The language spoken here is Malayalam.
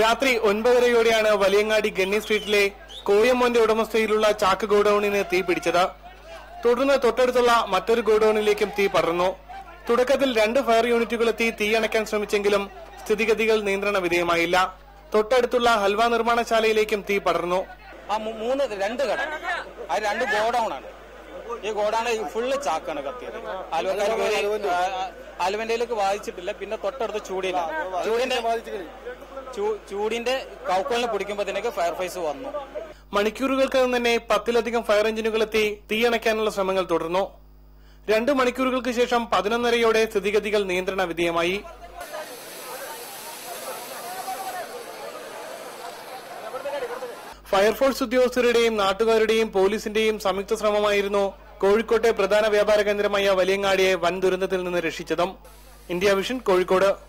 രാത്രി ഒൻപതരയോടെയാണ് വലിയങ്ങാടി ഗണ്ണി സ്ട്രീറ്റിലെ കോയമ്മോന്റെ ഉടമസ്ഥയിലുള്ള ചാക്ക് ഗോഡൌണിന് തീ പിടിച്ചത്. തുടർന്ന് തൊട്ടടുത്തുള്ള മറ്റൊരു ഗോഡൌണിലേക്കും തീ പടർന്നു. തുടക്കത്തിൽ രണ്ട് ഫയർ യൂണിറ്റുകൾ എത്തി തീ അണയ്ക്കാൻ ശ്രമിച്ചെങ്കിലും സ്ഥിതിഗതികൾ നിയന്ത്രണ വിധേയമായില്ല. തൊട്ടടുത്തുള്ള ഹൽവ നിർമ്മാണശാലയിലേക്കും തീ പടർന്നു. ആ മൂന്ന് രണ്ട് കട. ആ രണ്ട് ഗോഡൌൺ ആണ് ഈ ഗോഡൌൺ ഫുള്ള് ചാക്കാണ് കത്തിയത്. ആലുവക്കാർ ആലുവന്റയിലേക്ക് വായിച്ചിട്ടില്ല. പിന്നെ തൊട്ടടുത്ത് ചൂടിയില്ല. ചൂടിന്റെ ചൂടിന്റെ കൗക്കലിനെ പിടിക്കുമ്പോഴത്തേക്ക് ഫയർഫൈസ് വന്നു. മണിക്കൂറുകൾക്കകം തന്നെ പത്തിലധികം ഫയർ എഞ്ചിനുകൾ എത്തി തീ തീയണയ്ക്കാനുള്ള ശ്രമങ്ങൾ തുടർന്നു. രണ്ടു മണിക്കൂറുകൾക്ക് ശേഷം പതിനൊന്നരയോടെ സ്ഥിതിഗതികൾ നിയന്ത്രണ വിധേയമായി. ഫയർഫോഴ്സ് ഉദ്യോഗസ്ഥരുടെയും നാട്ടുകാരുടെയും പോലീസിന്റെയും സംയുക്ത ശ്രമമായിരുന്നു കോഴിക്കോട്ടെ പ്രധാന വ്യാപാര കേന്ദ്രമായ വലിയങ്ങാടിയെ വൻ ദുരന്തത്തിൽ നിന്ന് രക്ഷിച്ചതും. India vision Kozhikode.